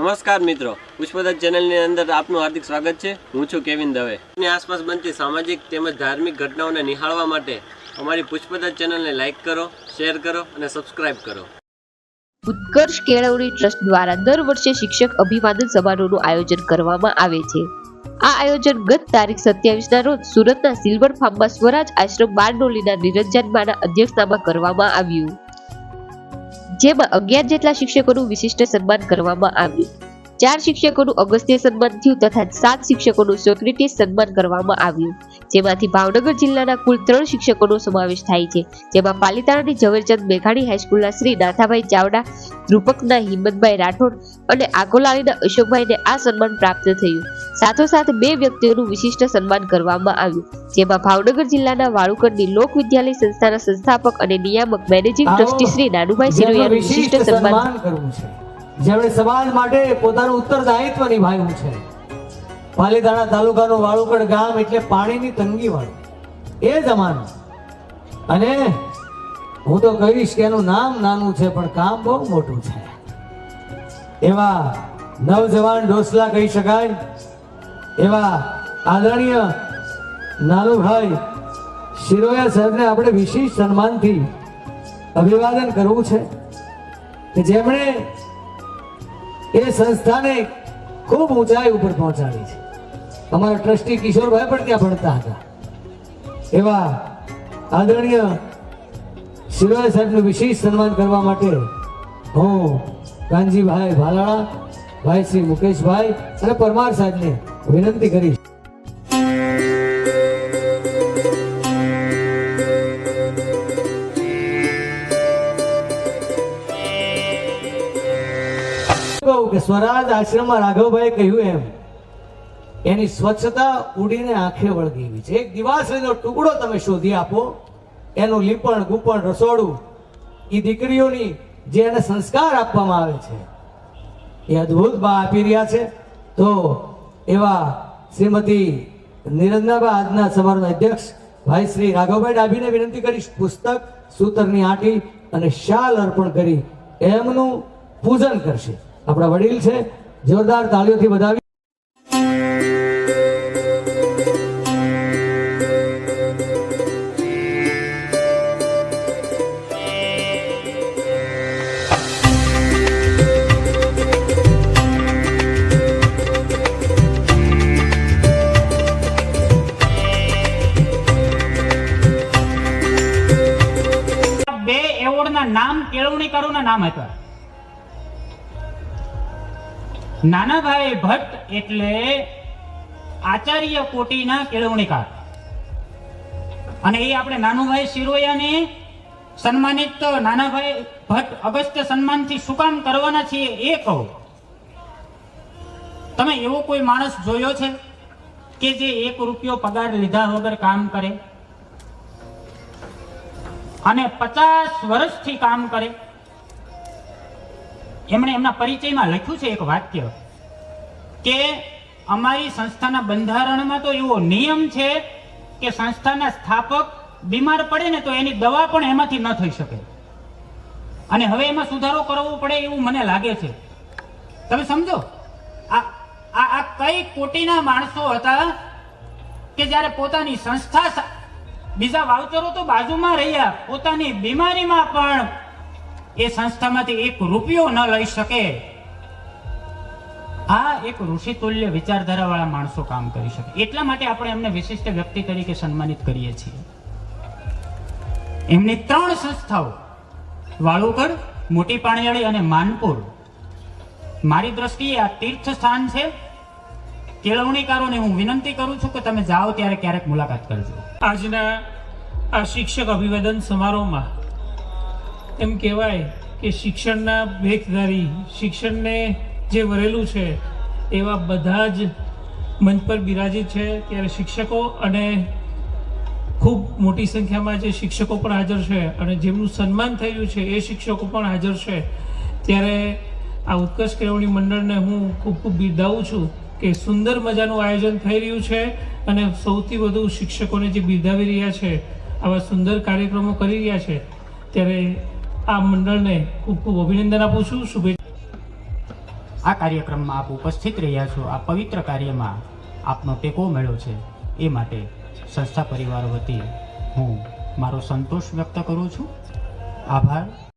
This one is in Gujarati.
નમસ્કાર મિત્રો. પુષ્પદત્ત ચેનલની અંદર આપનું હાર્દિક સ્વાગત છે. હું છું કેવિન દવે. ની આસપાસ બનતી સામાજિક તેમજ ધાર્મિક ઘટનાઓને નિહાળવા માટે અમારી પુષ્પદત્ત ચેનલને લાઇક કરો, શેર કરો અને સબસ્ક્રાઇબ કરો. ઉત્કર્ષ કેળવણી ટ્રસ્ટ દ્વારા દર વર્ષે શિક્ષક અભિવાદન સમારોહનું આયોજન કરવામાં આવે છે. આ આયોજન ગત તારીખ સત્યાવીસના રોજ સુરતના સિલ્વર ફાર્મમાં સ્વરાજ આશ્રમ બારડોલીના નિરંજનમાના અધ્યક્ષતામાં કરવામાં આવ્યું. જેમાં અગિયાર જેટલા શિક્ષકોનું વિશિષ્ટ સન્માન કરવામાં આવ્યું. ચાર શિક્ષકોનું અગસ્ત્ય સન્માન થયું તથા સાત શિક્ષકોનું સોક્રેટિસ સન્માન કરવામાં આવ્યું. જેમાંથી ભાવનગર જિલ્લાના કુલ ત્રણ શિક્ષકોનો સમાવેશ થાય છે. જેમાં પાલિતાણાની ઝવેરચંદ મેઘાણી હાઈસ્કૂલના શ્રી નાથાભાઈ ચાવડા, ધ્રુપકના હિંમતભાઈ રાઠોડ અને આકોલાળીના અશોકભાઈને આ સન્માન પ્રાપ્ત થયું. સાથોસાથ બે વ્યક્તિઓનું વિશિષ્ટ સન્માન કરવામાં આવ્યું જેમાં ભાવનગર જિલ્લાના વાળુકરની લોક વિદ્યાલય સંસ્થાના સંસ્થાપક અને નિયામક મેનેજિંગ ટ્રસ્ટી શ્રી નાનુભાઈ સિરોયાનું વિશિષ્ટ સન્માન કરવું છે. જેમણે સમાજ માટે પોતાનું ઉત્તરદાયિત્વ નિભાવ્યું છે. પાલીતાણા તાલુકાનું વાળુકડ ગામ એટલે પાણીની તંગી વાળું એ જમાનો અને હું તો કહીશ કે એનું નામ નાનું છે પણ કામ બહુ મોટું છે. એવા નવજવાન ડોસલા કહી શકાય એવા આદરણીય નાનુભાઈ શિરોયા સાહેબને આપણે વિશેષ સન્માનથી અભિવાદન કરવું છે કે જેમણે એ સંસ્થાને ખૂબ ઊંચાઈ ઉપર પહોંચાડી છે. અમારા ટ્રસ્ટી કિશોરભાઈ પણ ત્યાં ભણતા હતા. એવા આદરણીય શિરોયા સાહેબનું વિશેષ સન્માન કરવા માટે હું કાનજીભાઈ ભાલાળા ભાઈ શ્રી મુકેશભાઈ અને પરમાર સાહેબને વિનંતી કરીશ. કે સ્વરાજ આશ્રમમાં રાઘવભાઈ કહ્યું એમ, એની સ્વચ્છતા ઉડીને આંખે વળગી એવી છે. એક દિવાસળીનો ટુકડો તમે શોધી આપો, એનું લીપણ, ગુપણ, રસોડું એ દીકરીઓની જે એને સંસ્કાર આપવામાં આવે છે. એ અદ્ભુત બા આપી રહ્યા છે. તો એવા શ્રીમતી નિરંજનાબા આજના સમારોહના અધ્યક્ષ ભાઈ શ્રી રાઘવભાઈ ડાભીને વિનંતી કરીશ પુસ્તક સૂતરની આંટી અને શાલ અર્પણ કરી એમનું પૂજન કરશે. આપણા વડીલ છે, જોરદાર તાળીઓથી વધાવી એવોર્ડના કેળવણી કેળવણીકારોના નામ હતા નાનાભાઈ ભટ્ટ એટલે આચાર્ય કોટીના કેળવણીકાર. અને એ આપણે નાનુભાઈ શિરોયાને સન્માનિત નાનાભાઈ ભટ્ટ અગસ્ત્ય સન્માનથી શું કામ કરવાના છીએ એ કહું. તમે એવો કોઈ માણસ જોયો છે કે જે એક રૂપિયો પગાર લીધા વગર કામ કરે? અને પચાસ વર્ષથી કામ કરે. એમણે એમના પરિચયમાં લખ્યું છે એક વાક્ય કે અમારી સંસ્થાના બંધારણમાં તો એવો નિયમ છે કે સંસ્થાના સ્થાપક બીમાર પડે ને તો એની દવા પણ એમાંથી ન થઈ શકે. અને હવે એમાં સુધારો કરવો પડે એવું મને લાગે છે. તમે સમજો? આ આ કઈ કોટીના માણસો હતા કે જ્યારે પોતાની સંસ્થા બીજા વાવચરો તો બાજુમાં રહ્યા, પોતાની બીમારીમાં પણ એ સંસ્થામાંથી એક રૂપિયો ન લઈ શકે. આ એક ઋષિતુલ્ય વિચારધારા વાળા માણસો કામ કરી શકે. એટલા માટે આપણે એમને વિશિષ્ટ વ્યક્તિ તરીકે સન્માનિત કરીએ છીએ. એમની ત્રણ સંસ્થાઓ વાળુકડ મોટી પાણીયાળી અને માનપુર. મારી દ્રષ્ટિએ આ તીર્થ સ્થાન છે. કેળવણીકારોને હું વિનંતી કરું છું કે તમે જાઓ ત્યારે ક્યારેક મુલાકાત કરજો. આજના આ શિક્ષક અભિવાદન સમારોહમાં એમ કહેવાય કે શિક્ષણના ભેખધારી, શિક્ષણને જે વરેલું છે, એવા બધા જ મંચ પર બિરાજિત છે. ત્યારે શિક્ષકો અને ખૂબ મોટી સંખ્યામાં જે શિક્ષકો પણ હાજર છે અને જેમનું સન્માન થયું છે, એ શિક્ષકો પણ હાજર છે. ત્યારે આ ઉત્કર્ષ કેળવણી મંડળને હું ખૂબ ખૂબ બિરદાવું છું કે સુંદર મજાનું આયોજન થઈ રહ્યું છે અને સૌથી વધુ શિક્ષકોને જે બિરદાવી રહ્યા છે આવા સુંદર કાર્યક્રમો કરી રહ્યા છે, ત્યારે આ મંડળને ખૂબ ખૂબ અભિનંદન આપું છું. શુભેચ્છા. આ કાર્યક્રમમાં આપ ઉપસ્થિત રહ્યા છો. આ પવિત્ર કાર્યમાં આપનો ટેકો મળ્યો છે. એ માટે સંસ્થા પરિવાર વતી હું મારો સંતોષ વ્યક્ત કરું છું. આભાર.